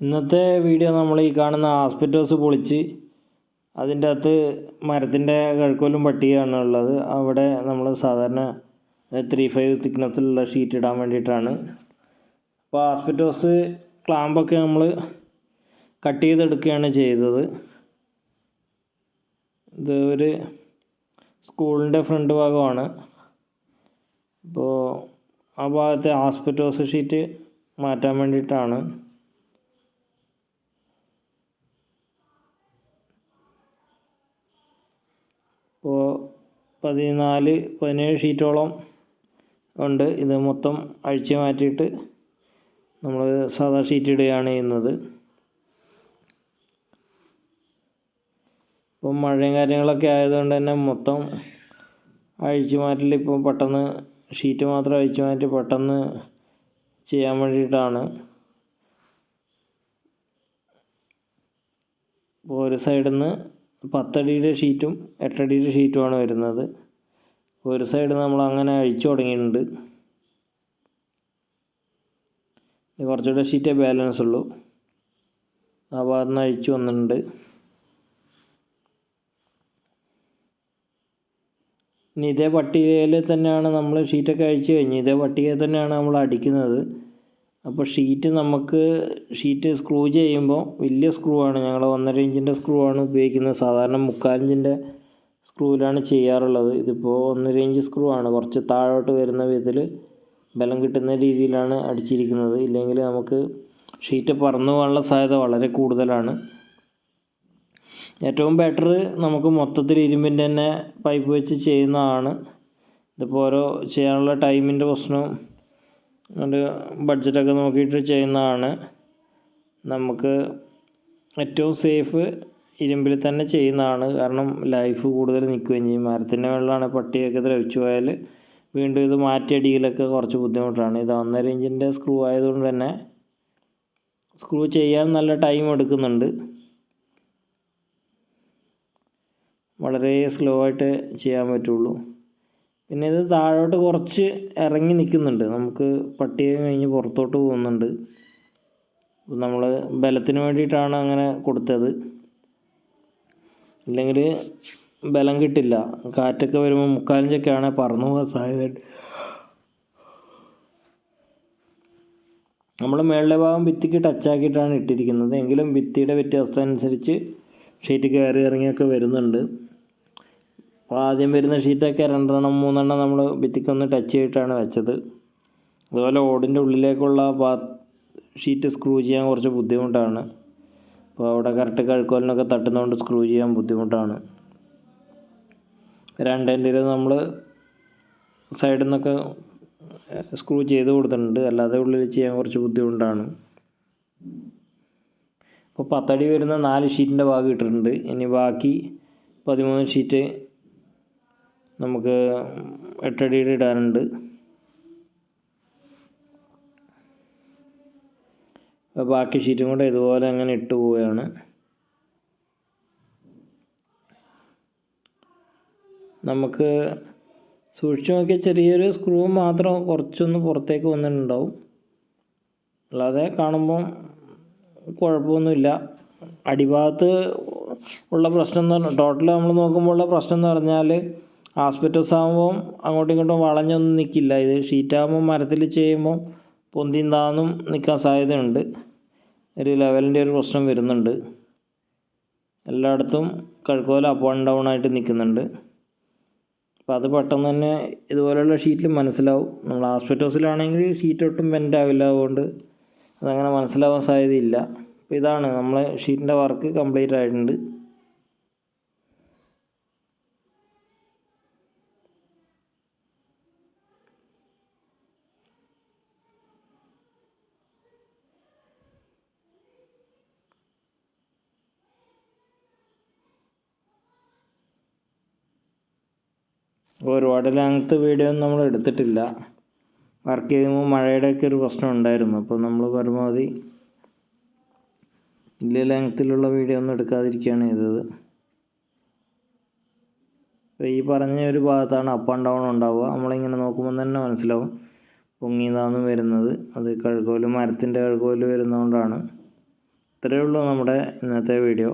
ഇന്നത്തെ വീഡിയോ നമ്മൾ ഈ കാണുന്ന ആസ്പെറ്റോസ് പൊളിച്ച് അതിന്റെ അകത്ത് മരത്തിന്റെ കഴുക്കോലും പട്ടിയാണ് ഉള്ളത്. അവിടെ നമ്മൾ സാധാരണ ത്രീ ഫൈവ് തിക്നെസ്സിലുള്ള ഷീറ്റ് ഇടാൻ വേണ്ടിയിട്ടാണ്. അപ്പോൾ ആസ്പെറ്റോസ് ക്ലാമ്പൊക്കെ നമ്മൾ കട്ട് ചെയ്തെടുക്കുകയാണ് ചെയ്തത്. ഇത് ഒരു സ്കൂളിന്റെ ഫ്രണ്ട് ഭാഗമാണ്. അപ്പോൾ ആ ഭാഗത്തെ ആസ്പെറ്റോസ് ഷീറ്റ് മാറ്റാൻ വേണ്ടിയിട്ടാണ്. ഇപ്പോൾ പതിനാല് പതിനേഴ് ഷീറ്റോളം ഉണ്ട്. ഇത് മൊത്തം അഴിച്ചു മാറ്റിയിട്ട് നമ്മൾ സാധാ ഷീറ്റ് ഇടുകയാണ് ചെയ്യുന്നത്. ഇപ്പം മഴയും കാര്യങ്ങളൊക്കെ ആയതുകൊണ്ട് തന്നെ മൊത്തം അഴിച്ചു മാറ്റൽ ഇപ്പോൾ പെട്ടെന്ന് ഷീറ്റ് മാത്രം അഴിച്ചു മാറ്റി പെട്ടെന്ന് ചെയ്യാൻ വേണ്ടിയിട്ടാണ്. ഇപ്പോൾ ഒരു സൈഡിൽ നിന്ന് പത്തടിയുടെ ഷീറ്റും എട്ടടിയുടെ ഷീറ്റുമാണ് വരുന്നത്. ഒരു സൈഡ് നമ്മൾ അങ്ങനെ അഴിച്ചു തുടങ്ങിയിട്ടുണ്ട്. കുറച്ചുകൂടെ ഷീറ്റേ ബാലൻസ് ഉള്ളൂ. ആ ഭാഗത്ത് നിന്ന് അഴിച്ചു വന്നിട്ടുണ്ട്. ഇനി ഇതേ പട്ടികയിൽ തന്നെയാണ് നമ്മൾ ഷീറ്റൊക്കെ അഴിച്ചു കഴിഞ്ഞ് ഇതേ പട്ടികയിൽ തന്നെയാണ് നമ്മൾ അടിക്കുന്നത്. അപ്പോൾ ഷീറ്റ് നമുക്ക് ഷീറ്റ് സ്ക്രൂ ചെയ്യുമ്പോൾ വലിയ സ്ക്രൂ ആണ്. ഞങ്ങൾ ഒന്നര ഇഞ്ചിന്റെ സ്ക്രൂ ആണ് ഉപയോഗിക്കുന്നത്. സാധാരണ മുക്കാലിഞ്ചിന്റെ സ്ക്രൂവിലാണ് ചെയ്യാറുള്ളത്. ഇതിപ്പോൾ ഒന്നര ഇഞ്ച് സ്ക്രൂ ആണ്. കുറച്ച് താഴോട്ട് വരുന്ന വിധത്തിൽ ബലം കിട്ടുന്ന രീതിയിലാണ് അടിച്ചിരിക്കുന്നത്. ഇല്ലെങ്കിൽ നമുക്ക് ഷീറ്റ് പറന്നു പോകാനുള്ള സാധ്യത വളരെ കൂടുതലാണ്. ഏറ്റവും ബെറ്റർ നമുക്ക് മൊത്തത്തിൽ ഇരുമ്പിന്റെ തന്നെ പൈപ്പ് വെച്ച് ചെയ്യുന്നതാണ്. ഇതിപ്പോൾ ഓരോ ചെയ്യാനുള്ള ടൈമിന്റെ പ്രശ്നവും ഒരു ബഡ്ജറ്റൊക്കെ നോക്കിയിട്ട് ചെയ്യുന്നതാണ്. നമുക്ക് ഏറ്റവും സേഫ് ഇരുമ്പിൽ തന്നെ ചെയ്യുന്നതാണ്. കാരണം ലൈഫ് കൂടുതൽ നിൽക്കുകയും ചെയ്യും. മരത്തിന്റെ വെള്ളമാണ് പട്ടിയൊക്കെ ദ്രവിച്ചു പോയാൽ വീണ്ടും ഇത് മാറ്റിയടിയിലൊക്കെ കുറച്ച് ബുദ്ധിമുട്ടാണ്. ഇത് ഒന്നര ഇഞ്ചിന്റെ സ്ക്രൂ ആയതുകൊണ്ട് തന്നെ സ്ക്രൂ ചെയ്യാൻ നല്ല ടൈം എടുക്കുന്നുണ്ട്. വളരെ സ്ലോ ആയിട്ട് ചെയ്യാൻ പറ്റുള്ളൂ. പിന്നെ ഇത് താഴോട്ട് കുറച്ച് ഇറങ്ങി നിൽക്കുന്നുണ്ട്. നമുക്ക് പട്ടിക കഴിഞ്ഞ് പുറത്തോട്ട് പോകുന്നുണ്ട്. നമ്മൾ ബലത്തിന് വേണ്ടിയിട്ടാണ് അങ്ങനെ കൊടുത്തത്. ഇല്ലെങ്കിൽ ബലം കിട്ടില്ല. കാറ്റൊക്കെ വരുമ്പോൾ മുക്കാലിഞ്ചൊക്കെയാണ് പറന്നു പോകാൻ സാധ്യത നമ്മൾ മേളിലെ ഭാഗം ഭിത്തിക്ക് ടച്ചാക്കിയിട്ടാണ് ഇട്ടിരിക്കുന്നത്. എങ്കിലും ഭിത്തിയുടെ വ്യത്യാസം അനുസരിച്ച് ഷീറ്റ് കയറി ഇറങ്ങിയൊക്കെ വരുന്നുണ്ട്. അപ്പോൾ ആദ്യം വരുന്ന ഷീറ്റൊക്കെ രണ്ടെണ്ണം മൂന്നെണ്ണം നമ്മൾ ഭിത്തിക്കൊന്ന് ടച്ച് ചെയ്തിട്ടാണ് വെച്ചത്. അതുപോലെ ഓടിന്റെ ഉള്ളിലേക്കുള്ള പാ ഷീറ്റ് സ്ക്രൂ ചെയ്യാൻ കുറച്ച് ബുദ്ധിമുട്ടാണ്. അപ്പോൾ അവിടെ കറക്റ്റ് കഴുക്കോലിനൊക്കെ തട്ടുന്നതുകൊണ്ട് സ്ക്രൂ ചെയ്യാൻ ബുദ്ധിമുട്ടാണ്. രണ്ടേന്റെ നമ്മൾ സൈഡിൽ നിന്നൊക്കെ സ്ക്രൂ ചെയ്ത് കൊടുത്തിട്ടുണ്ട്. അല്ലാതെ ഉള്ളിൽ ചെയ്യാൻ കുറച്ച് ബുദ്ധിമുട്ടാണ്. ഇപ്പോൾ പത്തടി വരുന്ന നാല് ഷീറ്റിന്റെ ഭാഗം ഇട്ടിട്ടുണ്ട്. ഇനി ബാക്കി പതിമൂന്ന് ഷീറ്റ് നമുക്ക് എട്ടടിയുടെ ഇടാനുണ്ട്. ബാക്കി ഷീറ്റും കൂടെ ഇതുപോലെ അങ്ങനെ ഇട്ട് പോവുകയാണ്. നമുക്ക് സൂക്ഷിച്ച് നോക്കിയാൽ ചെറിയൊരു സ്ക്രൂ മാത്രം കുറച്ചൊന്ന് പുറത്തേക്ക് വന്നിട്ടുണ്ടാവും. അല്ലാതെ കാണുമ്പം കുഴപ്പമൊന്നുമില്ല. അടിഭാഗത്ത് ഉള്ള പ്രശ്നം എന്ന് പറഞ്ഞാൽ ടോട്ടൽ നമ്മൾ നോക്കുമ്പോൾ ഉള്ള പ്രശ്നം എന്ന് പറഞ്ഞാൽ ആസ്പെറ്റോസ് ആകുമ്പോൾ അങ്ങോട്ടും ഇങ്ങോട്ടും വളഞ്ഞൊന്നും നിൽക്കില്ല ഇത് ഷീറ്റാകുമ്പോൾ മരത്തിൽ ചെയ്യുമ്പോൾ പൊന്തിയും താന്നും നിൽക്കാൻ സാധ്യതയുണ്ട്. ഒരു ലെവലിന്റെ ഒരു പ്രശ്നം വരുന്നുണ്ട്. എല്ലായിടത്തും കഴുക്കോല അപ്പ് ആൻഡ് ഡൗൺ ആയിട്ട് നിൽക്കുന്നുണ്ട് അപ്പോൾ അത് പെട്ടെന്ന് തന്നെ ഇതുപോലെയുള്ള ഷീറ്റിൽ മനസ്സിലാവും. നമ്മൾ ആസ്പെറ്റോസിലാണെങ്കിൽ ഷീറ്റ് ഒട്ടും ബെൻഡ് ആവില്ല അതുകൊണ്ട് അതങ്ങനെ മനസ്സിലാവാൻ സാധ്യതയില്ല. അപ്പോൾ ഇതാണ് നമ്മൾ ഷീറ്റിന്റെ വർക്ക് കംപ്ലീറ്റ് ആയിട്ടുണ്ട്. ഒരുപാട് ലെങ്ത്ത് വീഡിയോ ഒന്നും നമ്മൾ എടുത്തിട്ടില്ല. വർക്ക് ചെയ്യുമ്പോൾ മഴയുടെയൊക്കെ ഒരു പ്രശ്നം ഉണ്ടായിരുന്നു. അപ്പോൾ നമ്മൾ പരമാവധി വലിയ ലെങ്ത്തിലുള്ള വീഡിയോ ഒന്നും എടുക്കാതിരിക്കുകയാണ് ചെയ്തത്. ഈ പറഞ്ഞ ഒരു ഭാഗത്താണ് അപ്പ് ആൻഡ് ഡൗൺ ഉണ്ടാവുക. നമ്മളിങ്ങനെ നോക്കുമ്പോൾ തന്നെ മനസ്സിലാവും പൊങ്ങിയതാന്ന് വരുന്നത്. അത് കഴുകോൽ മരത്തിന്റെ കഴുകോൽ വരുന്നതുകൊണ്ടാണ് ഇത്രയേ ഉള്ളൂ നമ്മുടെ ഇന്നത്തെ വീഡിയോ